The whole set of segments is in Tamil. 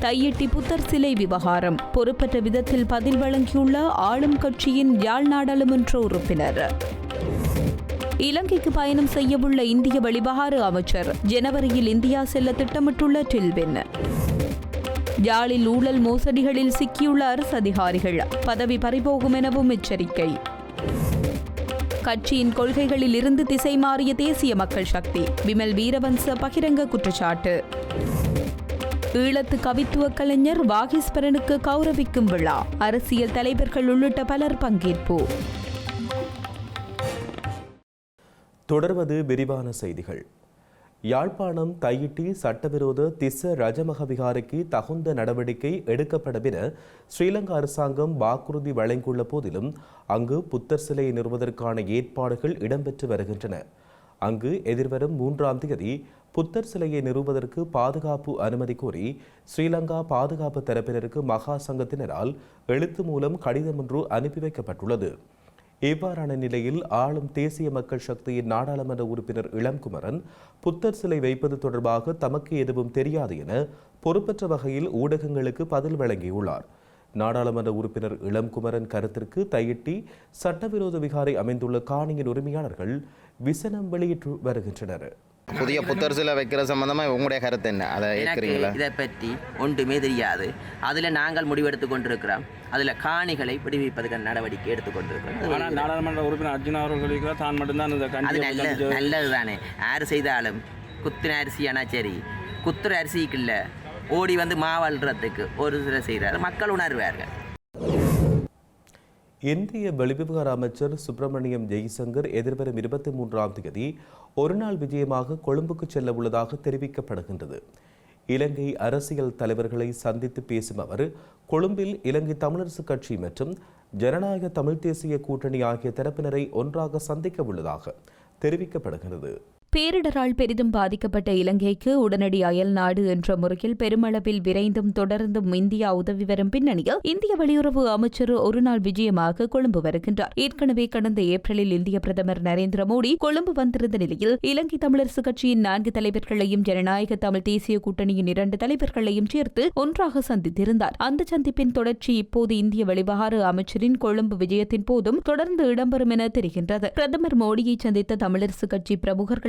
தையிட்டி புத்தர் சிலை விவகாரம். பொறுப்பற்ற விதத்தில் பதில் வழங்கியுள்ள ஆளும் கட்சியின் யாழ் நாடாளுமன்ற உறுப்பினர். இலங்கைக்கு பயணம் செய்யவுள்ள இந்திய வெளிவகார அமைச்சர் ஜனவரியில் இந்தியா செல்ல திட்டமிட்டுள்ள டில்வின். யாழில் ஊழல் மோசடிகளில் சிக்கியுள்ள அரசு அதிகாரிகள் பதவி பறிபோகும் எனவும் எச்சரிக்கை. கட்சியின் கொள்கைகளில் இருந்து திசை மாறிய தேசிய மக்கள் சக்தி விமல் வீரவன்ச பகிரங்க குற்றச்சாட்டு. ஈழத்து கவித்துவ கலைஞர் வாகீஸ்வரனுக்கு கௌரவிக்கும் விழா. அரசியல் தலைவர்கள் உள்ளிட்ட பலர் பங்கேற்பு. தொடர்வது விரிவான செய்திகள். யாழ்ப்பாணம் தையிட்டி சட்டவிரோத திஸ்ஸ ரஜமக விகாரைக்கு தகுந்த நடவடிக்கை எடுக்கப்படும் என ஸ்ரீலங்கா அரசாங்கம் வாக்குறுதி வழங்கியுள்ள போதிலும் அங்கு புத்தர் சிலையை நிறுவதற்கான ஏற்பாடுகள் இடம்பெற்று வருகின்றன. அங்கு எதிர்வரும் மூன்றாம் தேதி புத்தர் சிலையை நிறுவுவதற்கு பாதுகாப்பு அனுமதி கோரி ஸ்ரீலங்கா பாதுகாப்பு தரப்பினருக்கு மகா சங்கத்தினரால் எழுத்து மூலம் கடிதம் ஒன்று அனுப்பி வைக்கப்பட்டுள்ளது. இவ்வாறான நிலையில் ஆளும் தேசிய மக்கள் சக்தியின் நாடாளுமன்ற உறுப்பினர் இளம்குமரன் புத்தர் சிலை வைப்பது தொடர்பாக தமக்கு எதுவும் தெரியாது என பொறுப்பற்ற வகையில் ஊடகங்களுக்கு பதில் வழங்கியுள்ளார். நாடாளுமன்ற உறுப்பினர் இளம்குமரன் கருத்திற்கு தையிட்டி சட்டவிரோத விகாரை அமைந்துள்ள காணியின் உரிமையாளர்கள் விசனம் வெளியிட்டு வருகின்றனர். புதிய புத்தர் சிலை வைக்கிற சம்பந்தமா உங்களுடைய கருத்து என்ன? அதை எனக்கு ஏற்கிறீங்களா? இதை பற்றி ஒன்றுமே தெரியாது. அதில் நாங்கள் முடிவெடுத்து கொண்டிருக்கிறோம். அதில் காணிகளை விடுவிப்பதற்கான நடவடிக்கை எடுத்துக் கொண்டிருக்கிறோம். ஆனால் நாடாளுமன்ற உறுப்பினர் அர்ஜுன் அவர்கள் தான் மட்டும்தான் இந்த அது நல்ல நல்லது தானே யார் செய்தாலும் குத்துன அரிசியானா சரி. குத்துற அரிசிக்கு இல்லை. ஓடி வந்து மாவல்றதுக்கு ஒரு சில செய்கிறார் மக்கள் உணர்வார்கள். இந்திய வெளிவிவகார அமைச்சர் சுப்பிரமணியம் ஜெய்சங்கர் எதிர்வரும் இருபத்தி மூன்றாம் தேதி ஒருநாள் விஜயமாக கொழும்புக்கு செல்ல உள்ளதாக தெரிவிக்கப்படுகின்றது. இலங்கை அரசியல் தலைவர்களை சந்தித்து பேசும் அவர் கொழும்பில் இலங்கை தமிழரசு கட்சி மற்றும் ஜனநாயக தமிழ் தேசிய கூட்டணி ஆகிய தரப்பினரை ஒன்றாக சந்திக்க உள்ளதாக தெரிவிக்கப்படுகிறது. பேரிடரால் பெரிதும் பாதிக்கப்பட்ட இலங்கைக்கு உடனடி அயல் நாடு என்ற முறையில் பெருமளவில் விரைந்தும் தொடர்ந்தும் இந்தியா உதவி வரும் பின்னணியில் இந்திய வெளியுறவு அமைச்சர் ஒருநாள் விஜயமாக கொழும்பு வருகின்றார். ஏற்கனவே கடந்த ஏப்ரலில் இந்திய பிரதமர் நரேந்திர மோடி கொழும்பு வந்திருந்த நிலையில் இலங்கை தமிழரசு கட்சியின் நான்கு தலைவர்களையும் ஜனநாயக தமிழ் தேசிய கூட்டணியின் இரண்டு தலைவர்களையும் சேர்த்து ஒன்றாக சந்தித்திருந்தார். அந்த சந்திப்பின் தொடர்ச்சி இப்போது இந்திய வெளிவகார அமைச்சரின் கொழும்பு விஜயத்தின் போதும் தொடர்ந்து இடம்பெறும் என தெரிகின்றது. பிரதமர் மோடியை சந்தித்த தமிழரசு கட்சி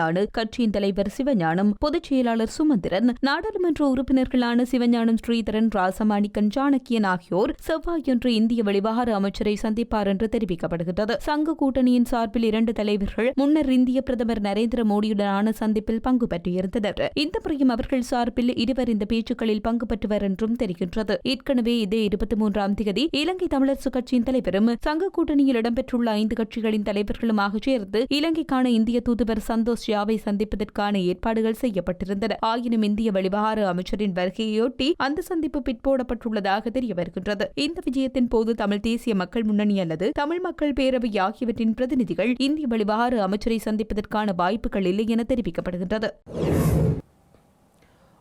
பிரமுகர்களான கட்சியின் தலைவர் சிவஞானம் பொதுச் செயலாளர் சுமந்திரன் நாடாளுமன்ற உறுப்பினர்களான சிவஞானம் ஸ்ரீதரன் ராசமாணிக்கன் சாணக்கியன் ஆகியோர் செவ்வாயொன்று இந்திய வெளிவகார அமைச்சரை சந்திப்பார் என்று தெரிவிக்கப்படுகிறது சங்க கூட்டணியின் சார்பில் இரண்டு தலைவர்கள் முன்னர் இந்திய பிரதமர் நரேந்திர மோடியுடனான சந்திப்பில் பங்கு பெற்றிருந்தனர். இந்த முறையும் அவர்கள் சார்பில் இருவர் இந்த பேச்சுக்களில் பங்கு பெற்றுவர் என்றும் தெரிகின்றது. ஏற்கனவே இதே இருபத்தி மூன்றாம் தேதி இலங்கை தமிழரசு கட்சியின் தலைவரும் சங்க கூட்டணியில் இடம்பெற்றுள்ள ஐந்து கட்சிகளின் தலைவர்களுமாக சேர்ந்து இலங்கைக்கான இந்திய தூதுவர் சந்தோஷ் ஜாவை சந்திப்பதற்கான ஏற்பாடுகள் செய்யப்பட்டிருந்தன. ஆயினும் இந்திய வெளிவகார அமைச்சரின் வருகையொட்டி அந்த சந்திப்பு பிற்போடப்பட்டுள்ளதாக தெரிய வருகின்றது இந்த விஜயத்தின் போது தமிழ் தேசிய மக்கள் முன்னணி அல்லது தமிழ் மக்கள் பேரவை ஆகியவற்றின் பிரதிநிதிகள் இந்திய வெளிவகார அமைச்சரை சந்திப்பதற்கான வாய்ப்புகள் இல்லை என தெரிவிக்கப்படுகின்றது.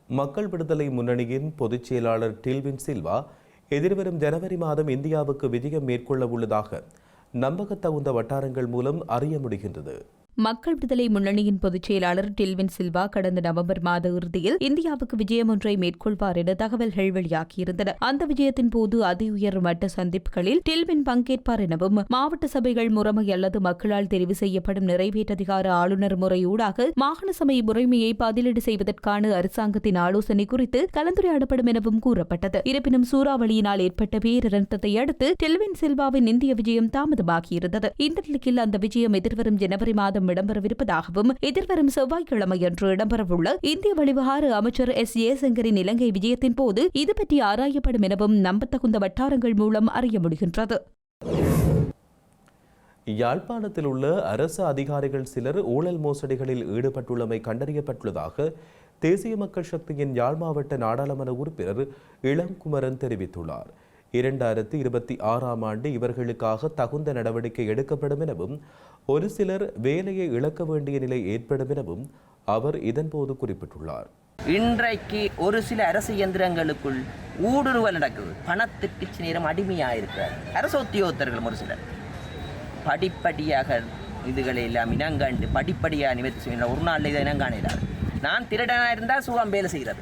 மக்கள் விடுதலை முன்னணியின் பொதுச் செயலாளர் டில்வின் சில்வா எதிர்வரும் ஜனவரி மாதம் இந்தியாவுக்கு விஜயம் மேற்கொள்ள உள்ளதாக நம்பகத்தகுந்த வட்டாரங்கள் மூலம் அறிய முடிகின்றது. மக்கள் விடுதலை முன்னணியின் பொதுச் செயலாளர் டில்வின் சில்வா கடந்த நவம்பர் மாத இறுதியில் இந்தியாவுக்கு விஜயம் ஒன்றை மேற்கொள்வார் என தகவல்கள் வெளியாகியிருந்தன. அந்த விஜயத்தின் போது அதி உயர் மட்ட சந்திப்புகளில் டில்வின் பங்கேற்பார் எனவும் மாவட்ட சபைகள் முறைமை அல்லது மக்களால் தெரிவு செய்யப்படும் நிறைவேற்றதிகார ஆளுநர் முறையூடாக மாகாண சபை முறைமையை பதிலீடு செய்வதற்கான அரசாங்கத்தின் ஆலோசனை குறித்து கலந்துரையாடப்படும் எனவும் கூறப்பட்டது. இருப்பினும் சூறாவளியினால் ஏற்பட்ட பேரிழந்ததை அடுத்து டெல்வின் சில்வாவின் இந்திய விஜயம் தாமதமாகியிருந்தது. இந்த நிலையில் அந்த விஜயம் எதிர்வரும் ஜனவரி மாதம் இடம்பெறவிருப்பதாகவும் எதிர்வரும் செவ்வாய்க்கிழமையன்று இடம்பெறவுள்ள இந்திய வெளிவகார அமைச்சர் எஸ். ஜெயசங்கரின் இலங்கை விஜயத்தின் போது இது பற்றி ஆராயப்படும் எனவும் நம்பத்தகுந்த வட்டாரங்கள் மூலம் அறிய முடிகின்றது. யாழ்ப்பாணத்தில் உள்ள அரசு அதிகாரிகள் சிலர் ஊழல் மோசடிகளில் ஈடுபட்டுள்ளமை கண்டறியப்பட்டுள்ளதாக தேசிய மக்கள் சக்தியின் யாழ் மாவட்ட நாடாளுமன்ற உறுப்பினர் இளங்குமரன் தெரிவித்துள்ளார். இரண்டாயிரத்தி இருபத்தி ஆறாம் ஆண்டு இவர்களுக்காக தகுந்த நடவடிக்கை எடுக்கப்படும் எனவும் ஒரு சிலர் வேலையை இழக்க வேண்டிய நிலை ஏற்படும் எனவும் அவர் இதன்போது குறிப்பிட்டுள்ளார். இன்றைக்கு ஒரு சில அரசு இயந்திரங்களுக்குள் ஊடுருவல் நடக்குது. பணத்துக்கு நேரம் அடிமையாக இருக்கிறார் அரசு உத்தியோகத்தர்களும் ஒரு சிலர். படிப்படியாக இதுகளை எல்லாம் இனங்காண்டு படிப்படியாக நிவர்த்தி செய்யணும் ஒரு நாளில் இதை இனங்காணிடாது நான் திருடனாக இருந்தால் சுகம் வேலை செய்கிறது.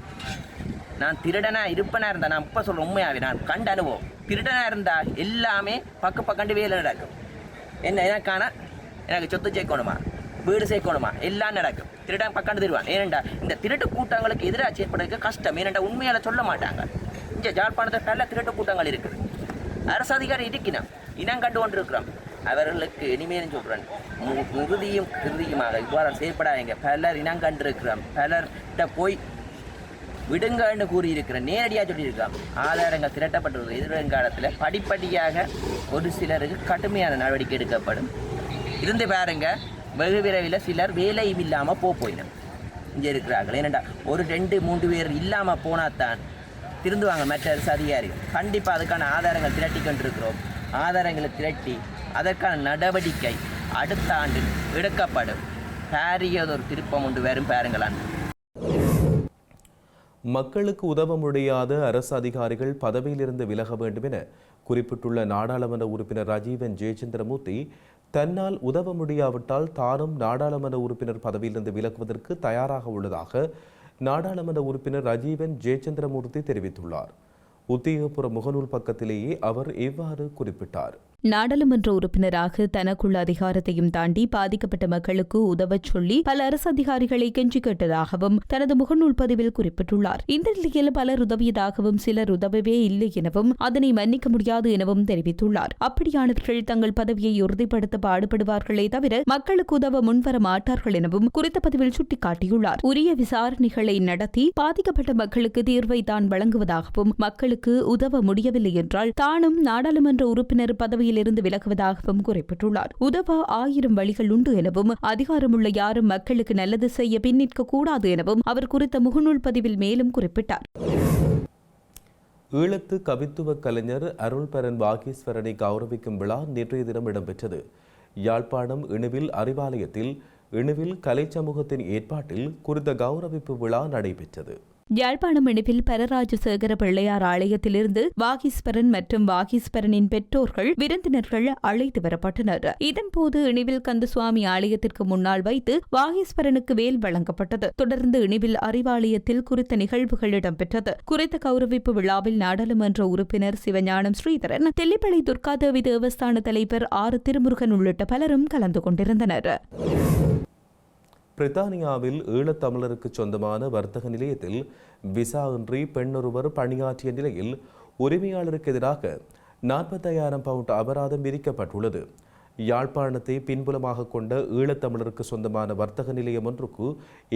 நான் திருடனாக இருப்பனாக இருந்தால் நான் இப்போ சொல்கிற உண்மையாகவே நான் கண்ட அனுபவம். திருடனாக இருந்தால் எல்லாமே பக்க பக்கண்டு வேலை நடக்கும். என்ன எனக்கான எனக்கு சொத்து சேர்க்கணுமா? வீடு சேர்க்கணுமா? எல்லாம் நடக்கும். திருடன் பக்கண்டு திருவான் ஏனெண்டா இந்த திருட்டு கூட்டங்களுக்கு எதிராக செயற்படுறதுக்கு கஷ்டம். ஏனெண்டா உண்மையால் சொல்ல மாட்டாங்க. இங்கே ஜாழ்ப்பாணத்தில் பல திருட்டு கூட்டங்கள் இருக்குது. அரசு அதிகாரி இருக்கணும் இனம் கண்டு கொண்டு இருக்கிறோம் அவர்களுக்கு இனிமேலும் சொல்கிறேன் முகுதியும் கிருதியுமாக இவ்வாறு செயற்படாதீங்க. பலர் இனம் கண்டிருக்கிறோம் பலர்கிட்ட போய் விடுங்கன்னு கூறியிருக்கிற நேரடியாக சொல்லியிருக்கான் ஆதாரங்கள் திரட்டப்பட்டுள்ளது. எதிர்காலத்தில் படிப்படியாக ஒரு சிலருக்கு கடுமையான நடவடிக்கை எடுக்கப்படும். இருந்து பாருங்க வெகு விரைவில் சிலர் வேலையும் இல்லாமல் போக போயிடும் இங்கே இருக்கிறார்கள். ஏனெண்டா ஒரு ரெண்டு மூன்று பேர் இல்லாமல் போனால் தான் திருந்துவாங்க மற்ற அரசு அதிகாரிகள். கண்டிப்பாக அதுக்கான ஆதாரங்கள் திரட்டி கொண்டிருக்கிறோம். ஆதாரங்களை திரட்டி அதற்கான நடவடிக்கை அடுத்த ஆண்டு எடுக்கப்படும். பாரியதொரு திருப்பம் உண்டு வரும் பாருங்களான். மக்களுக்கு உதவ முடியாத அரசு அதிகாரிகள் பதவியிலிருந்து விலக வேண்டும் என குறிப்பிட்டுள்ள நாடாளுமன்ற உறுப்பினர் ராஜீவன் ஜெயச்சந்திரமூர்த்தி தன்னால் உதவ முடியாவிட்டால் தானும் நாடாளுமன்ற உறுப்பினர் பதவியிலிருந்து விலகுவதற்கு தயாராக உள்ளதாக நாடாளுமன்ற உறுப்பினர் ராஜீவன் ஜெயச்சந்திரமூர்த்தி தெரிவித்துள்ளார். உத்தியோகபுர முகநூல் பக்கத்திலேயே அவர் இவ்வாறு குறிப்பிட்டார். நாடாளுமன்ற உறுப்பினராக தனக்குள்ள அதிகாரத்தையும் தாண்டி பாதிக்கப்பட்ட மக்களுக்கு உதவச் சொல்லி பல அரசு அதிகாரிகளை கெஞ்சி கேட்டதாகவும் தனது முகநூல் பதிவில் குறிப்பிட்டுள்ளார். இந்த நிலையில் பலர் உதவியதாகவும் சிலர் உதவவே இல்லை எனவும் அதனை மன்னிக்க முடியாது எனவும் தெரிவித்துள்ளார். அப்படியானவர்கள் தங்கள் பதவியை உறுதிப்படுத்த பாடுபடுவார்களே தவிர மக்களுக்கு உதவ முன்வர மாட்டார்கள் எனவும் குறித்த பதிவில் சுட்டிக்காட்டியுள்ளார். உரிய விசாரணைகளை நடத்தி பாதிக்கப்பட்ட மக்களுக்கு தீர்வை தான் வழங்குவதாகவும் மக்களுக்கு உதவ முடியவில்லை என்றால் தானும் நாடாளுமன்ற உறுப்பினர் பதவி பதவியிலிருந்து விலகுவதாகவும் குறிப்பிட்டுள்ளார். உதவ ஆயிரம் வழிகள் உண்டு எனவும் அதிகாரமுள்ள யாரும் மக்களுக்கு நல்லது செய்ய பின்னிற்க கூடாது எனவும் அவர் குறித்த முகநூல் பதிவில் மேலும் குறிப்பிட்டார். ஈழத்து கவித்துவ கலைஞர் அருள்பரன் வாகீஸ்வரனை கௌரவிக்கும் விழா நேற்றைய தினம் இடம்பெற்றது. யாழ்ப்பாணம் இணுவில் அறிவாலயத்தில் இணுவில் கலை சமூகத்தின் ஏற்பாட்டில் குறித்த கௌரவிப்பு விழா நடைபெற்றது. யாழ்ப்பாணம் இணைப்பில் பரராஜசேகர பிள்ளையார் ஆலயத்திலிருந்து வாகீஸ்வரன் மற்றும் வாகீஸ்வரனின் பெற்றோர்கள் விருந்தினர்கள் அழைத்து வரப்பட்டனர். இதன்போது இணைவில் கந்தசுவாமி ஆலயத்திற்கு முன்னால் வைத்து வாகீஸ்வரனுக்கு வேல் வழங்கப்பட்டது. தொடர்ந்து இணைவில் அறிவாலயத்தில் குறித்த நிகழ்வுகள் இடம்பெற்றது. குறித்த கௌரவிப்பு விழாவில் நாடாளுமன்ற உறுப்பினர் சிவஞானம் ஸ்ரீதரன் தெல்லிப்பளை துர்காதேவி தேவஸ்தான தலைவர் ஆறு திருமுருகன் உள்ளிட்ட பலரும் கலந்து கொண்டிருந்தனர். பிரித்தானியாவில் ஈழத்தமிழருக்கு சொந்தமான வர்த்தக நிலையத்தில் விசா இன்றி பெண்ணொருவர் பணியாற்றிய நிலையில் உரிமையாளருக்கு எதிராக நாற்பத்தையாயிரம் பவுண்ட் அபராதம் விதிக்கப்பட்டுள்ளது. யாழ்ப்பாணத்தை பின்புலமாக கொண்ட ஈழத்தமிழருக்கு சொந்தமான வர்த்தக நிலையம் ஒன்றுக்கு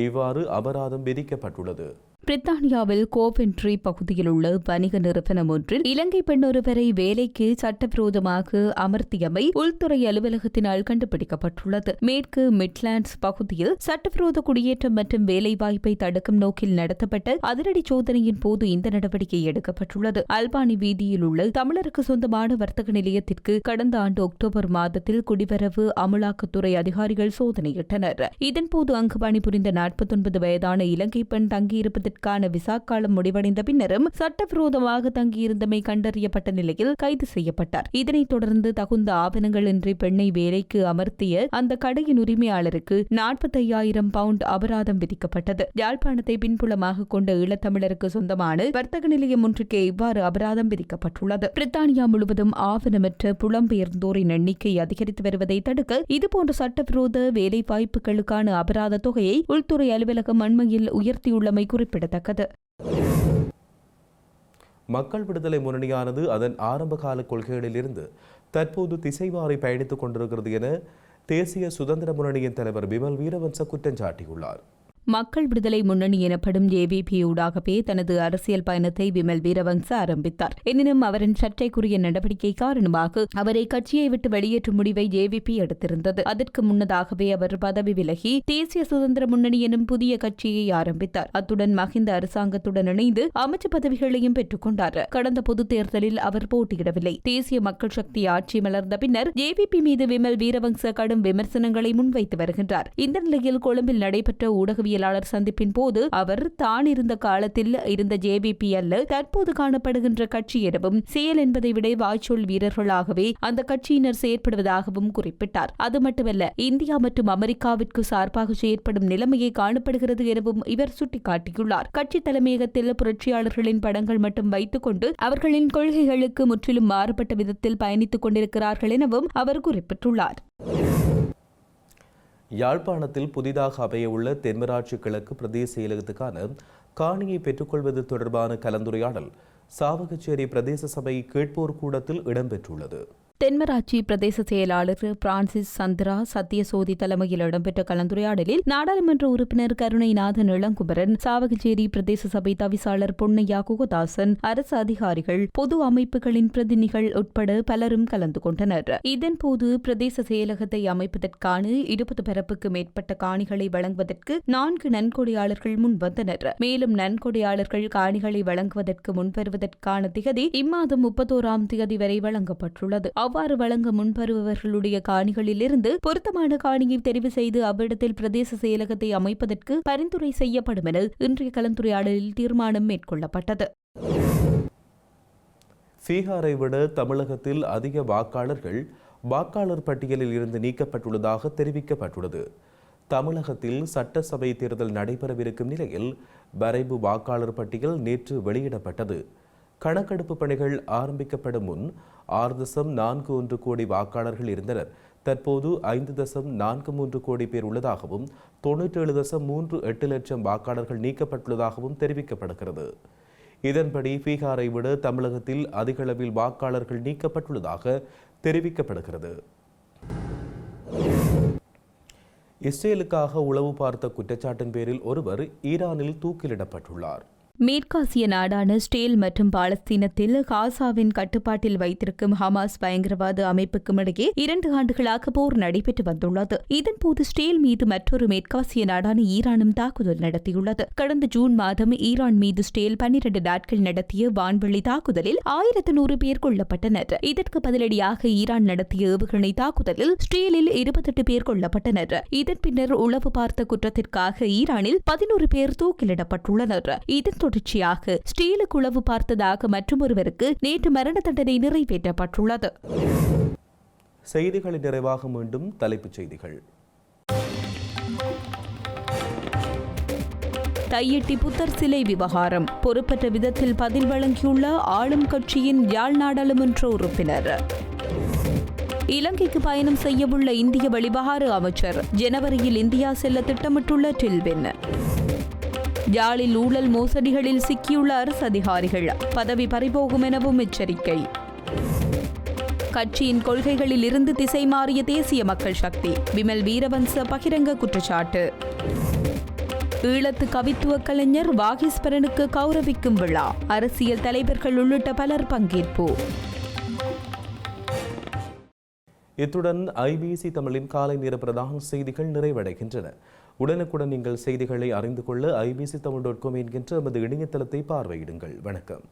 இவ்வாறு அபராதம் விதிக்கப்பட்டுள்ளது. பிரித்தானியாவில் கோவென்ட்ரி பகுதியில் உள்ள வணிக நிறுவனம் ஒன்றில் இலங்கை பெண் ஒருவரை வேலைக்கு சட்டவிரோதமாக அமர்த்தியமை உள்துறை அலுவலகத்தினால் கண்டுபிடிக்கப்பட்டுள்ளது. மேற்கு மிட்லாண்ட்ஸ் பகுதியில் சட்டவிரோத குடியேற்றம் மற்றும் வேலைவாய்ப்பை தடுக்கும் நோக்கில் நடத்தப்பட்ட அதிரடி சோதனையின் போது இந்த நடவடிக்கை எடுக்கப்பட்டுள்ளது. அல்பானி வீதியில் உள்ள தமிழருக்கு சொந்தமான வர்த்தக நிலையத்திற்கு கடந்த ஆண்டு அக்டோபர் மாதத்தில் குடிவரவு அமலாக்கத்துறை அதிகாரிகள் சோதனையிட்டனர். இதன்போது அங்கு பணிபுரிந்த நாற்பத்தொன்பது வயதான இலங்கை பெண் தங்கியிருப்பது தங்கியிருப்பதற்கான விசா காலம் முடிவடைந்த பின்னரும் சட்டவிரோதமாக தங்கியிருந்தமை கண்டறியப்பட்ட நிலையில் கைது செய்யப்பட்டார். இதனைத் தொடர்ந்து தகுந்த ஆவணங்களின்றி பெண்ணை வேலைக்கு அமர்த்திய அந்த கடையின் உரிமையாளருக்கு நாற்பத்தையாயிரம் பவுண்ட் அபராதம் விதிக்கப்பட்டது. யாழ்ப்பாணத்தை பின்புலமாக கொண்ட ஈழத்தமிழருக்கு சொந்தமான வர்த்தக நிலையம் ஒன்றுக்கே இவ்வாறு அபராதம் விதிக்கப்பட்டுள்ளது. பிரித்தானியா முழுவதும் ஆவணமற்ற புலம்பெயர்ந்தோரின் எண்ணிக்கை அதிகரித்து வருவதை தடுக்க இதுபோன்ற சட்டவிரோத வேலை வாய்ப்புகளுக்கான அபராத தொகையை உள்துறை அலுவலகம் அண்மையில் உயர்த்தியுள்ளமை குறிப்பிடத்தக்கது. மக்கள் விடுதலை முன்னணியானது அதன் ஆரம்பகால கொள்கைகளிலிருந்து தற்போது திசைவாரி பயணித்துக் கொண்டிருக்கிறது என தேசிய சுதந்திர முன்னணியின் தலைவர் பிமல் வீரவன்ச குற்றம் சாட்டியுள்ளார். மக்கள் விடுதலை முன்னணி எனப்படும் ஏவிபியூடாகவே தனது அரசியல் பயணத்தை விமல் வீரவங்ச ஆரம்பித்தார். எனினும் அவரின் சர்ச்சைக்குரிய நடவடிக்கை காரணமாக அவரை கட்சியை விட்டு வெளியேற்றும் முடிவை ஏவிபி எடுத்திருந்தது. அதற்கு முன்னதாகவே அவர் பதவி விலகி தேசிய சுதந்திர முன்னணி எனும் புதிய கட்சியை ஆரம்பித்தார். அத்துடன் மஹிந்த அரசாங்கத்துடன் இணைந்து அமைச்சு பதவிகளையும் பெற்றுக் கொண்டார். கடந்த பொதுத் தேர்தலில் அவர் போட்டியிடவில்லை. தேசிய மக்கள் சக்தி ஆட்சி மலர்ந்த பின்னர் ஜேவிபி மீது விமல் வீரவங்ச கடும் விமர்சனங்களை முன்வைத்து வருகின்றார். இந்த நிலையில் கொழும்பில் நடைபெற்ற ஊடகவியலாளர் சந்திப்பின் போது அவர் தான் இருந்த காலத்தில் இருந்த ஜேபிபி அல்ல தற்போது காணப்படுகின்ற கட்சி எனவும் செயல் என்பதை விட வாய்ச்சொல் வீரர்களாகவே அந்த கட்சியினர் செயற்படுவதாகவும் குறிப்பிட்டார். அது மட்டுமல்ல இந்தியா மற்றும் அமெரிக்காவிற்கு சார்பாக செயற்படும் நிலைமையை காணப்படுகிறது எனவும் இவர் சுட்டிக்காட்டியுள்ளார். கட்சி தலைமையகத்தில் புரட்சியாளர்களின் படங்கள் மட்டும் வைத்துக் கொண்டு அவர்களின் கொள்கைகளுக்கு முற்றிலும் மாறுபட்ட விதத்தில் பயணித்துக் கொண்டிருக்கிறார்கள் எனவும் அவர் குறிப்பிட்டுள்ளார். யாழ்ப்பாணத்தில் புதிதாக அமையவுள்ள தென்மராட்சி கிழக்கு பிரதேச செயலகத்துக்கான காணியை பெற்றுக்கொள்வது தொடர்பான கலந்துரையாடல் சாவகச்சேரி பிரதேச சபை கேட்போர் கூடத்தில் இடம்பெற்றுள்ளது. தென்மராட்சி பிரதேச செயலாளர் பிரான்சிஸ் சந்திரா சத்யசோதி தலைமையில் இடம்பெற்ற கலந்துரையாடலில் நாடாளுமன்ற உறுப்பினர் கருணைநாதன் இளங்குமரன் சாவகச்சேரி பிரதேச சபை தவிசாளர் பொன்னையா குகதாசன் அரசு அதிகாரிகள் பொது அமைப்புகளின் பிரதிநிதிகள் உட்பட பலரும் கலந்து கொண்டனர். இதன்போது பிரதேச செயலகத்தை அமைப்பதற்கான இருபது பரப்புக்கு மேற்பட்ட காணிகளை வழங்குவதற்கு நான்கு நன்கொடையாளர்கள் முன்வந்தனர் மேலும் நன்கொடையாளர்கள் காணிகளை வழங்குவதற்கு முன்வருவதற்கான திகதி இம்மாதம் முப்பத்தோராம் திகதி வரை வழங்கப்பட்டுள்ளது. அவ்வாறு வழங்க முன்வருபவர்களுடைய காணிகளிலிருந்து பொருத்தமான காணியை தெரிவு செய்து அவ்விடத்தில் பிரதேச செயலகத்தை அமைப்பதற்கு பரிந்துரை செய்யப்படும் என இன்றைய கலந்துரையாடலில் தீர்மானம் மேற்கொள்ளப்பட்டது. பீகாரை விட தமிழகத்தில் அதிக வாக்காளர்கள் வாக்காளர் பட்டியலில் இருந்து நீக்கப்பட்டுள்ளதாக தெரிவிக்கப்பட்டுள்ளது. தமிழகத்தில் சட்டசபை தேர்தல் நடைபெறவிருக்கும் நிலையில் வரைவு வாக்காளர் பட்டியல் நேற்று வெளியிடப்பட்டது. கணக்கெடுப்பு பணிகள் ஆரம்பிக்கப்படும் முன் ஆறு தசம் நான்கு ஒன்று கோடி வாக்காளர்கள் இருந்தனர். தற்போது ஐந்து தசம் நான்கு மூன்று கோடி பேர் உள்ளதாகவும் தொண்ணூற்றேழு தசம் மூன்று எட்டு லட்சம் வாக்காளர்கள் நீக்கப்பட்டுள்ளதாகவும் தெரிவிக்கப்படுகிறது. இதன்படி பீகாரை விட தமிழகத்தில் அதிகளவில் வாக்காளர்கள் நீக்கப்பட்டுள்ளதாக தெரிவிக்கப்படுகிறது. இஸ்ரேலுக்காக உளவு பார்த்த குற்றச்சாட்டின் பேரில் ஒருவர் ஈரானில் தூக்கிலிடப்பட்டுள்ளார். மேற்காசிய நாடான ஸ்டேல் மற்றும் பாலஸ்தீனத்தில் காசாவின் கட்டுப்பாட்டில் வைத்திருக்கும் ஹமாஸ் பயங்கரவாத அமைப்புக்கும் இடையே இரண்டு ஆண்டுகளாக போர் நடைபெற்று வந்துள்ளது. இதன்போது ஸ்டேல் மீது மற்றொரு மேற்காசிய நாடான ஈரானும் தாக்குதல் நடத்தியுள்ளது. கடந்த ஜூன் மாதம் ஈரான் மீது ஸ்டேல் பன்னிரண்டு நாட்கள் நடத்திய வான்வெளி தாக்குதலில் ஆயிரத்து நூறு பேர் கொல்லப்பட்டனர். இதற்கு பதிலடியாக ஈரான் நடத்திய ஏவுகணை தாக்குதலில் ஸ்டேலில் இருபத்தெட்டு பேர் கொல்லப்பட்டனர். இதன் பின்னர் உளவு பார்த்த குற்றத்திற்காக ஈரானில் பதினோரு பேர் தூக்கிலிடப்பட்டுள்ளனர். இதன் தொடர்ச்சியாக ஸ்டீலுக்கு உளவு பார்த்ததாக மற்றொருவருக்கு நேற்று மரண தண்டனை நிறைவேற்றப்பட்டுள்ளது. செய்திகளின் நிறைவாக மீண்டும் தலைப்புச் செய்திகள். தையிட்டி புத்தர் சிலை விவகாரம். பொறுப்பற்ற விதத்தில் பதில் வழங்கியுள்ள ஆளும் கட்சியின் யாழ் நாடாளுமன்ற உறுப்பினர். இலங்கைக்கு பயணம் செய்யவுள்ள இந்திய வெளிவகார அமைச்சர் ஜனவரியில் இந்தியா செல்ல திட்டமிட்டுள்ள டில்வின். யாழில் ஊழல் மோசடிகளில் சிக்கியுள்ள அரசு அதிகாரிகள் பதவி பறிபோகும் எனவும் எச்சரிக்கை. கட்சியின் கொள்கைகளில் இருந்து திசை மாறிய தேசிய மக்கள் சக்தி விமல் வீரவன்ச பகிரங்க குற்றச்சாட்டு. ஈழத்து கவித்துவ கலைஞர் வாகீஸ்வரனுக்கு கௌரவிக்கும் விழா அரசியல் தலைவர்கள் உள்ளிட்ட பலர் பங்கேற்பு. இத்துடன் ஐபிசி தமிழின் காலை நேர பிரதான செய்திகள் நிறைவடைகின்றன. உடனுக்குடன் நீங்கள் செய்திகளை அறிந்து கொள்ள ஐபிசி தமிழ் டாட் காம் என்கின்ற நமது இணையதளத்தை பார்வையிடுங்கள். வணக்கம்.